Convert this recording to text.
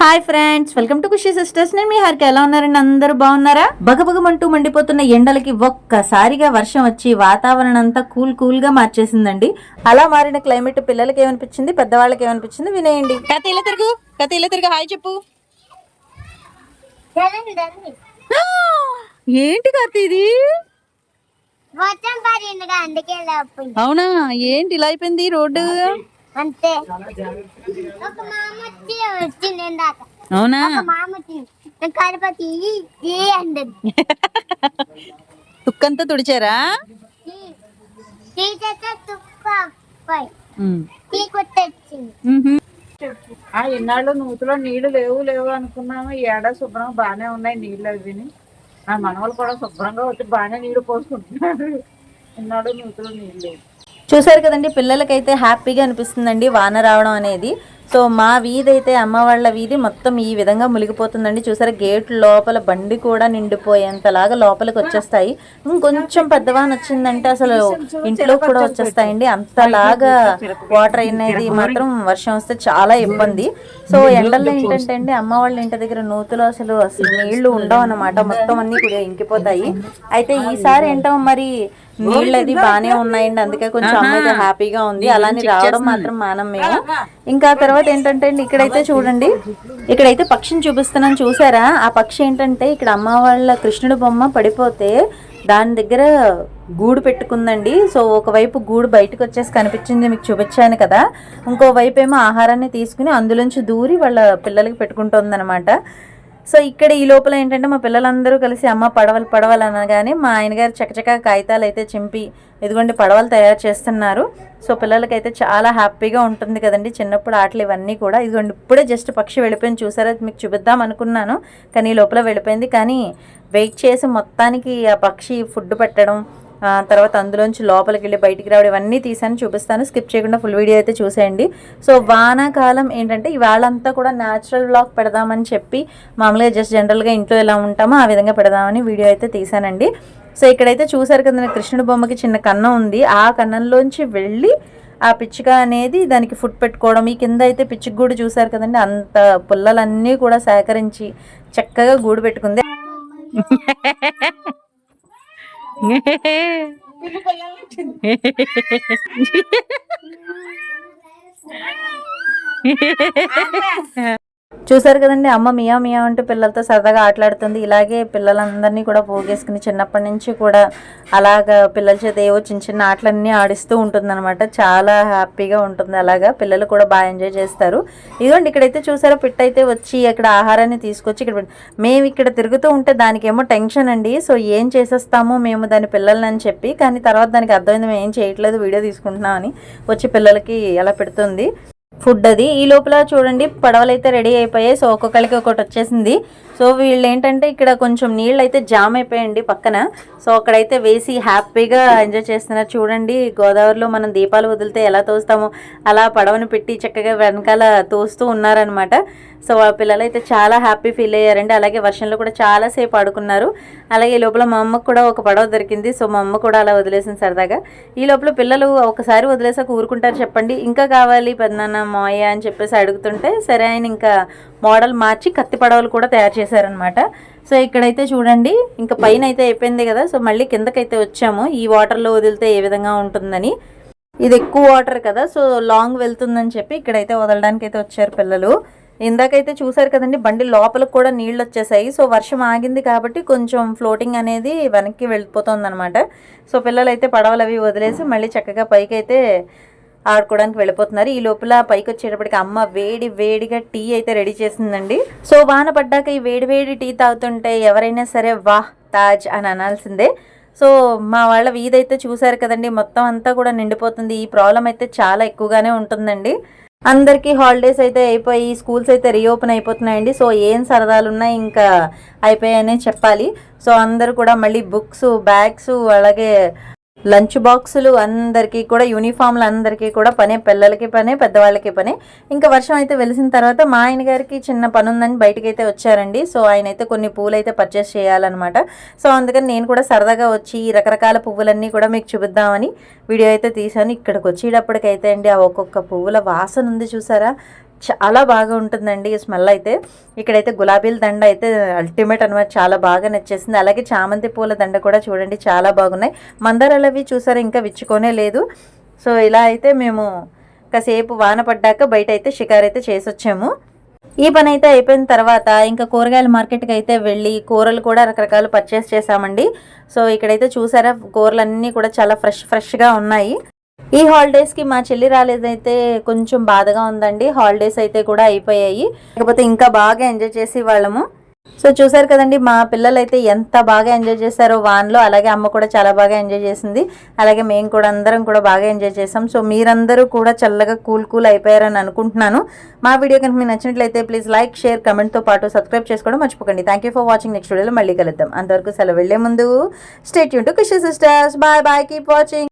Hi friends welcome to Khushi sisters. నేను మీ హరికి. ఎలా ఉన్నారండి? అందరూ బాగున్నారా? బగబగమంటూ మండిపోతున్న ఎండలకి ఒక్కసారిగా వర్షం వచ్చి వాతావరణం అంతా కూల్ కూల్గా మార్చేసిందండి. అలా మారిన క్లైమేట్ పిల్లలకి ఏమనిపించింది? పెద్దవాళ్ళకి ఏమనిపించింది? వినేయండి. కథ ఇలా తిరుగు. కథ ఇలా తిరుగు. హాయ్ చెప్పు. ఏంటి కథ ఇది? వర్షం పడిందిగా అందుకే లేకపోయింది అవునా? ఏంటి ఇలా అయిపోయింది రోడ్డు? అంతే. ఒక మామ వచ్చి వచ్చింది ఇందాక అవునా? మామ వచ్చింది కడపతి తుక్కంతా తుడిచారా? తీసేస్తే తుప్ప పోయి టీ కొట్టొచ్చింది. ఆ ఇన్నాళ్ళు నూతులో నీళ్ళు లేవు లేవు అనుకున్నాము. ఈ ఏడాది శుభ్రంగా బాగానే ఉన్నాయి నీళ్ళు అవిని ఆ మనవలు కూడా శుభ్రంగా వచ్చి బాగానే నీళ్ళు పోసుకుంటున్నారు. ఇన్నాళ్ళు నూతులో నీళ్ళు లేవు. చూసారు కదండి పిల్లలకైతే హ్యాపీగా అనిపిస్తుందండి వాన రావడం అనేది. సో మా వీధి అయితే అమ్మ వాళ్ళ వీధి మొత్తం ఈ విధంగా మునిగిపోతుందండి. చూసారా గేట్ లోపల బండి కూడా నిండిపోయేంతలాగా లోపలికి వచ్చేస్తాయి. ఇంకొంచెం పెద్దవాన్ వచ్చిందంటే అసలు ఇంట్లో కూడా వచ్చేస్తాయండి. అంతలాగా వాటర్ అనేది మాత్రం వర్షం వస్తే చాలా ఇబ్బంది. సో ఎండల్లో ఏంటంటే అండి అమ్మ వాళ్ళ ఇంటి దగ్గర నూతులు అసలు అసలు నీళ్ళు ఉండవు అన్నమాట మొత్తం అన్ని కూడా ఇంకిపోతాయి. అయితే ఈసారి ఏంటో మరి నీళ్ళు అది బాగానే ఉన్నాయండి. అందుకే కొంచెం అమ్మ అయితే హ్యాపీగా ఉంది. అలానే రావడం మాత్రం మానం మేము. ఇంకా తర్వాత ఏంటంటే అండి ఇక్కడైతే చూడండి. ఇక్కడైతే పక్షిని చూపిస్తున్నాను చూసారా? ఆ పక్షి ఏంటంటే ఇక్కడ అమ్మ వాళ్ళ కృష్ణుడి బొమ్మ పడిపోతే దాని దగ్గర గూడు పెట్టుకుందండి. సో ఒకవైపు గూడు బయటకు వచ్చేసి కనిపించింది మీకు చూపించాను కదా. ఇంకో వైపు ఏమో ఆహారాన్ని తీసుకుని అందులోంచి దూరి వాళ్ళ పిల్లలకి పెట్టుకుంటుంది సో ఇక్కడ ఈ లోపల ఏంటంటే మా పిల్లలందరూ కలిసి అమ్మ పడవలు పడవలు అనగానే మా ఆయనగారు చకచకా కాగితాలు అయితే చింపి ఇదిగోండి పడవలు తయారు చేస్తున్నారు. సో పిల్లలకైతే చాలా హ్యాపీగా ఉంటుంది కదండి. చిన్నప్పుడు ఆటలు ఇవన్నీ కూడా. ఇదిగోండి ఇప్పుడే జస్ట్ పక్షి వెళ్ళిపోయింది. చూసారా? మీకు చూపిద్దాం అనుకున్నాను. కానీ ఈ లోపల వెళ్ళిపోయింది. కానీ వెయిట్ చేసి మొత్తానికి ఆ పక్షి ఫుడ్ పెట్టడం తర్వాత అందులోంచి లోపలికి వెళ్ళి బయటికి రావడం ఇవన్నీ తీసాను చూపిస్తాను. స్కిప్ చేయకుండా ఫుల్ వీడియో అయితే చూసేయండి. సో వానాకాలం ఏంటంటే ఇవాళంతా కూడా న్యాచురల్ బ్లాగ్ పెడదామని చెప్పి మామూలుగా జస్ట్ జనరల్గా ఇంట్లో ఎలా ఉంటామో ఆ విధంగా పెడదామని వీడియో అయితే తీసానండి సో ఇక్కడైతే చూసారు కదా కృష్ణుడి బొమ్మకి చిన్న కన్నం ఉంది. ఆ కన్నంలోంచి వెళ్ళి ఆ పిచ్చిక అనేది దానికి ఫుడ్ పెట్టుకోవడం ఈ కింద అయితే పిచ్చుక గూడు చూసారు కదండి అంత పుల్లలన్నీ కూడా సేకరించి చక్కగా గూడు పెట్టుకుంది. Hehehe. చూసారు కదండి అమ్మ మియా మియా అంటూ పిల్లలతో సరదాగా ఆటలాడుతుంది. ఇలాగే పిల్లలందరినీ కూడా పోగేసుకుని చిన్నప్పటి నుంచి కూడా అలాగా పిల్లల చేత ఏవో చిన్న చిన్న ఆటలన్నీ ఆడిస్తూ ఉంటుంది చాలా హ్యాపీగా ఉంటుంది అలాగా. పిల్లలు కూడా బాగా ఎంజాయ్ చేస్తారు. ఇదిగోండి ఇక్కడైతే చూసారా పిట్ అయితే వచ్చి ఇక్కడ ఆహారాన్ని తీసుకొచ్చి ఇక్కడ మేము ఇక్కడ తిరుగుతూ ఉంటే దానికేమో టెన్షన్ అండి. సో ఏం చేసేస్తాము మేము దాని పిల్లల్ని అని చెప్పి కానీ తర్వాత దానికి అర్థమైంది మేము ఏం చేయట్లేదు వీడియో తీసుకుంటున్నామని వచ్చి పిల్లలకి ఎలా పెడుతుంది. ఫుడ్ అది. ఈ లోపల చూడండి పడవలు అయితే రెడీ అయిపోయాయి. సో ఒక్కొక్కరికి ఒకటి వచ్చేసింది. సో వీళ్ళు ఏంటంటే ఇక్కడ కొంచెం నీళ్ళు అయితే జామ్ అయిపోయాయండి పక్కన. సో అక్కడైతే వేసి హ్యాపీగా ఎంజాయ్ చేస్తున్నారు. చూడండి గోదావరిలో మనం దీపాలు వదిలితే ఎలా తోస్తామో. అలా పడవను పెట్టి చక్కగా వెనకాల తోస్తూ ఉన్నారనమాట సో ఆ పిల్లలు అయితే చాలా హ్యాపీ ఫీల్ అయ్యారండి. అలాగే వర్షంలో కూడా చాలాసేపు ఆడుకున్నారు. అలాగే ఈ లోపల మా అమ్మకు కూడా ఒక పడవ దొరికింది. సో మా అమ్మ కూడా అలా వదిలేసింది సరదాగా. ఈ లోపల పిల్లలు ఒకసారి వదిలేసాక ఊరుకుంటారు చెప్పండి. ఇంకా కావాలి పెద్దనాన్న మాయ అని చెప్పేసి అడుగుతుంటే సరే ఆయన ఇంకా మోడల్ మార్చి కత్తి పడవలు కూడా తయారు చేశారనమాట సో ఇక్కడైతే చూడండి ఇంకా పైన అయితే అయిపోయింది కదా. సో మళ్ళీ కిందకైతే వచ్చాము. ఈ వాటర్లో వదిలితే ఏ విధంగా ఉంటుందని. ఇది ఎక్కువ వాటర్ కదా. సో లాంగ్ వెళ్తుందని చెప్పి ఇక్కడైతే వదలడానికి అయితే వచ్చారు పిల్లలు. ఇందాకైతే చూసారు కదండి బండి లోపలికి కూడా నీళ్ళు వచ్చేసాయి. సో వర్షం ఆగింది కాబట్టి కొంచెం ఫ్లోటింగ్ అనేది వెనక్కి వెళ్ళిపోతుంది అనమాట సో పిల్లలు అయితే పడవలు అవి వదిలేసి మళ్ళీ చక్కగా పైకి అయితే ఆడుకోవడానికి వెళ్ళిపోతున్నారు. ఈ లోపల పైకి వచ్చేటప్పటికి అమ్మ వేడి వేడిగా టీ అయితే రెడీ చేసిందండి. సో వాన పడ్డాక ఈ వేడి వేడి టీ తాగుతుంటే ఎవరైనా సరే వాహ్ తాజ్ అని అనాల్సిందే. సో మా వాళ్ళ వీధి అయితే చూసారు కదండి మొత్తం అంతా కూడా నిండిపోతుంది. ఈ ప్రాబ్లం అయితే చాలా ఎక్కువగానే ఉంటుందండి. అందరికీ హాలిడేస్ అయితే అయిపోయి స్కూల్స్ అయితే రీఓపెన్ అయిపోతున్నాయండి. సో ఏం సరదాలు ఉన్నాయి ఇంకా అయిపోయాయనే చెప్పాలి. సో అందరూ కూడా మళ్ళీ బుక్స్ బ్యాగ్స్ అలాగే లంచ్ బాక్సులు అందరికీ కూడా యూనిఫామ్లు అందరికీ కూడా పనే పిల్లలకి పనే పెద్దవాళ్ళకి పనే. ఇంకా వర్షం అయితే వెలిసిన తర్వాత మా ఆయన గారికి చిన్న పని ఉందని బయటకు అయితే వచ్చారండి. సో ఆయన అయితే కొన్ని పూలు అయితే పర్చేస్ చేయాలన్నమాట. సో అందుకని నేను కూడా సరదాగా వచ్చి రకరకాల పువ్వులన్నీ కూడా మీకు చూపిద్దామని వీడియో అయితే తీశాను. ఇక్కడికి వచ్చేటప్పటికైతే అండి ఆ ఒక్కొక్క పువ్వుల వాసన ఉంది చూసారా? చాలా బాగా ఉంటుందండి ఈ స్మెల్ అయితే. ఇక్కడైతే గులాబీల దండ అయితే అల్టిమేట్ అనమాట చాలా బాగా నచ్చేసింది. అలాగే చామంతి పూల దండ కూడా చూడండి చాలా బాగున్నాయి. మందారాలు అవి చూసారా? ఇంకా విచ్చుకోనే లేదు. సో ఇలా అయితే మేము కాసేపు వాన పడ్డాక బయట అయితే షికార్ అయితే చేసొచ్చాము. ఈ పని అయితే అయిపోయిన తర్వాత ఇంకా కూరగాయల మార్కెట్కి అయితే వెళ్ళి కూరలు కూడా రకరకాలు పర్చేస్ చేసామండి సో ఇక్కడైతే చూసారా? కూరలు అన్నీ కూడా చాలా ఫ్రెష్ ఫ్రెష్గా ఉన్నాయి. ఈ హాలిడేస్కి మా చెల్లి రాలేదైతే కొంచెం బాధగా ఉందండి. హాలిడేస్ అయితే కూడా అయిపోయాయి. లేకపోతే ఇంకా బాగా ఎంజాయ్ చేసి వాళ్ళము. సో చూసారు కదండి మా పిల్లలు అయితే ఎంత బాగా ఎంజాయ్ చేశారో వాన్లో అలాగే అమ్మ కూడా చాలా బాగా ఎంజాయ్ చేసింది. అలాగే మేము కూడా అందరం కూడా బాగా ఎంజాయ్ చేసాం. సో మీరందరూ కూడా చల్లగా కూల్ కూల్ అయిపోయారని అనుకుంటున్నాను. మా వీడియో కనుక మీకు నచ్చినట్లయితే ప్లీజ్ లైక్ షేర్ కమెంట్తో పాటు సబ్స్క్రైబ్ చేసుకోవడం మర్చిపోకండి. Thank you for watching next వీడియోలో మళ్ళీ కలుద్దాం. అంతవరకు సెలవు వెళ్ళే ముందు stay Yoon to sisters bye bye keep watching